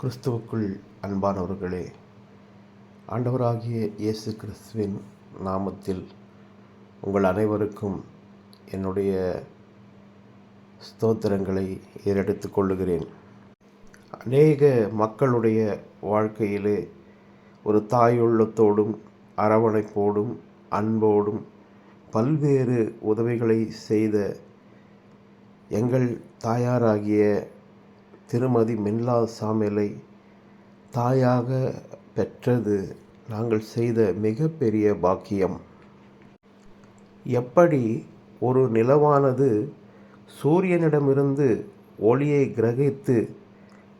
கிறிஸ்துவுக்குள் அன்பானவர்களே ஆண்டவராகிய இயேசு கிறிஸ்துவின் நாமத்தில் உங்கள் அனைவருக்கும் என்னுடைய ஸ்தோத்திரங்களை ஏறெடுத்து கொள்ளுகிறேன். அநேக மக்களுடைய வாழ்க்கையிலே ஒரு தாயுள்ளத்தோடும் அரவணைப்போடும் அன்போடும் பல்வேறு உதவிகளை செய்த எங்கள் தாயாராகிய திருமதி மின்லா சாமிலை தாயாக பெற்றது. நாங்கள் செய்த மிகப்பெரிய பாக்கியம். எப்படி ஒரு நிலவானது சூரியனிடமிருந்து ஒளியை கிரகித்து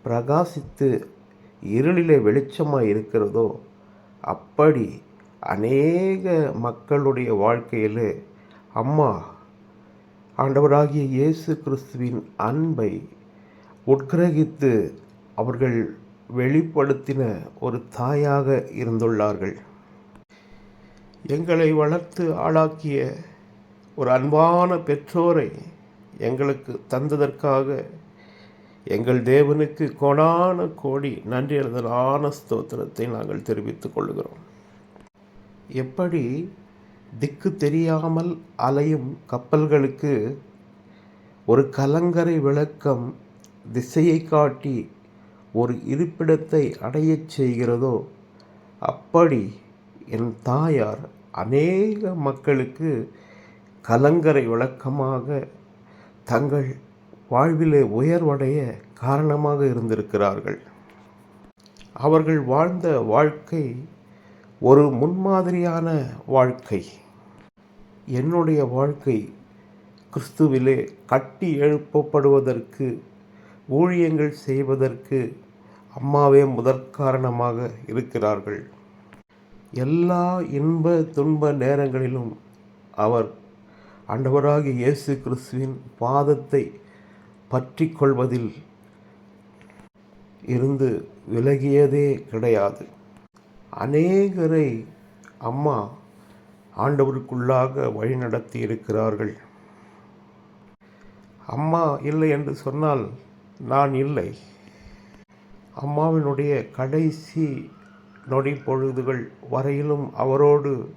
பிரகாசித்து இருளிலே வெளிச்சமாக இருக்கிறதோ அப்படி அநேக மக்களுடைய வாழ்க்கையிலே அம்மா ஆண்டவராகிய இயேசு கிறிஸ்துவின் அன்பை உட்கிரகித்து அவர்கள் வெளிப்படுத்தின ஒரு தாயாக இருந்துள்ளார்கள். எங்களை வளர்த்து ஆளாக்கிய ஒரு அன்பான பெற்றோரை எங்களுக்கு தந்ததற்காக எங்கள் தேவனுக்கு கோடான கோடி நன்றி எழுதலான ஸ்தோத்திரத்தை நாங்கள் தெரிவித்துக் கொள்கிறோம் எப்படி திக்கு தெரியாமல் அலையும் கப்பல்களுக்கு ஒரு கலங்கரை விளக்கம் திசையை காட்டி ஒரு இருப்பிடத்தை அடையச் செய்கிறதோ அப்படி என் தாயார் அநேக மக்களுக்கு கலங்கரை விளக்கமாக தங்கள் வாழ்விலே உயர்வடைய காரணமாக இருந்திருக்கிறார்கள். அவர்கள் வாழ்ந்த வாழ்க்கை ஒரு முன்மாதிரியான வாழ்க்கை. என்னுடைய வாழ்க்கை கிறிஸ்துவிலே கட்டி எழுப்பப்படுவதற்கு ஊழியங்கள் செய்வதற்கு அம்மாவே முதற்காரணமாக இருக்கிறார்கள். எல்லா இன்ப துன்ப நேரங்களிலும் அவர் ஆண்டவராகிய இயேசு கிறிஸ்துவின் பாதத்தை பற்றி கொள்வதில் இருந்து விலகியதே கிடையாது. அநேகரை அம்மா ஆண்டவருக்குள்ளாக வழிநடத்தி இருக்கிறார்கள் அம்மா இல்லை என்று சொன்னால் நான் இல்லை. அம்மாவினுடைய கடைசி நொடி பொழுதுகள் வரையிலும் அவரோடு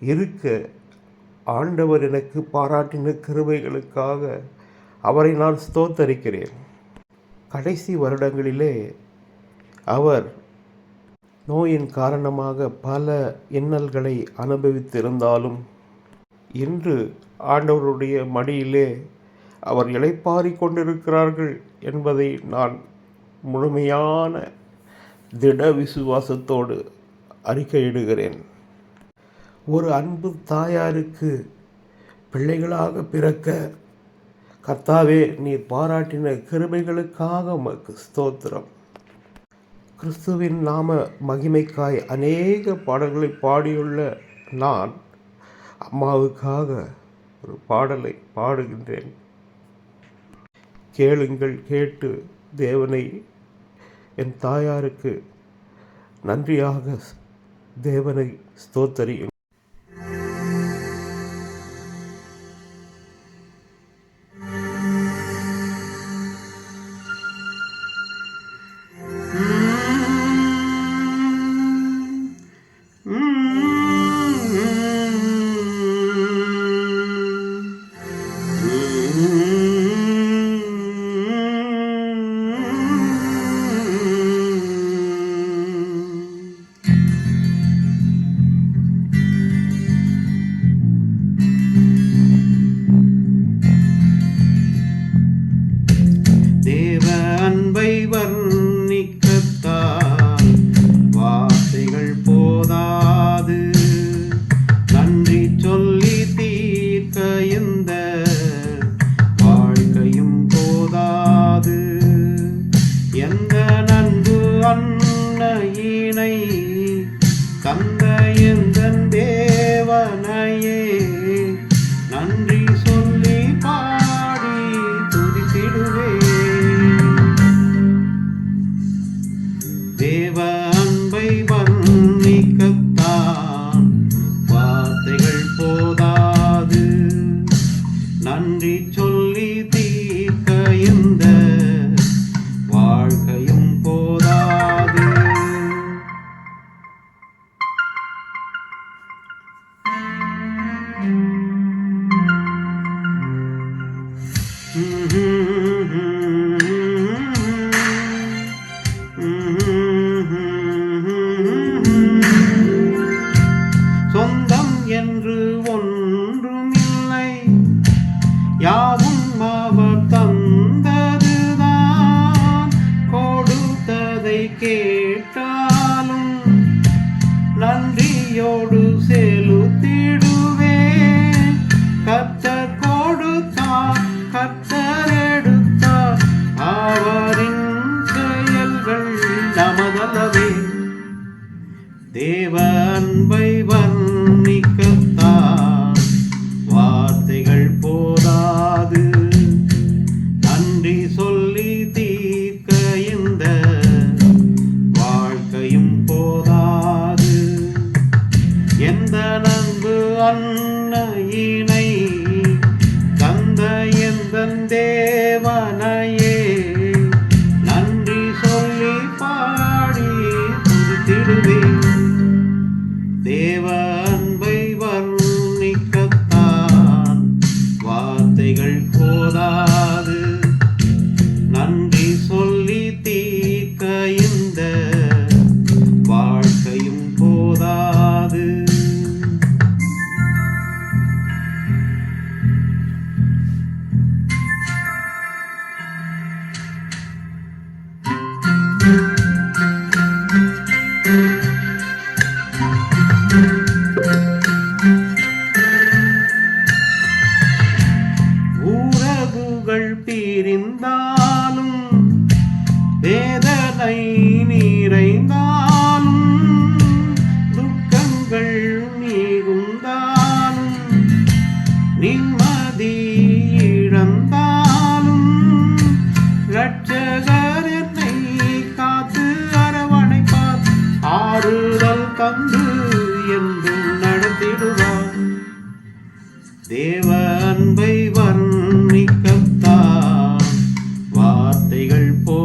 இருக்க ஆண்டவர் எனக்கு பாராட்டின கிருவைகளுக்காக அவரை நான் ஸ்தோத்தரிக்கிறேன். கடைசி வருடங்களிலே அவர் நோயின் காரணமாக பல இன்னல்களை அனுபவித்திருந்தாலும் இன்று ஆண்டவருடைய மடியிலே அவர் இளைப்பாரி கொண்டிருக்கிறார்கள் என்பதை நான் முழுமையான திட விசுவாசத்தோடு அறிக்கையிடுகிறேன். ஒரு அன்பு தாயாருக்கு பிள்ளைகளாக பிறக்க கர்த்தாவே நீர் பாராட்டின கிருமைகளுக்காக உமக்கு ஸ்தோத்திரம். கிறிஸ்துவின் நாம மகிமைக்காய் அநேக பாடல்களை பாடியுள்ள நான் அம்மாவுக்காக ஒரு பாடலை பாடுகின்றேன். கேளுங்கள் கேட்டு தேவனை என் தாயாருக்கு நன்றியாக தேவனை ஸ்தோத்தரியும் நன்றி யாவும் அவர் தந்ததுதான். கொடுத்ததை கேட்டாலும் நன்றியோடு செலுத்திடுவே கத்தர் கொடுத்தார் கத்தர் எடுத்தார் அவரின் செயல்கள் நமதளவே தேவ அன்பை வேதனை நிறைந்தாலும் துக்கங்கள் நீகுந்தாலும் நிம்மதி இழந்தாலும் இரட்சகர் என்னை காத்து அரவணைப்பார். ஆறுதல் தந்து என்றும் நடத்திடுவார். தேவ அன்பை வர்ணிக்கத்தான் வார்த்தைகள் போ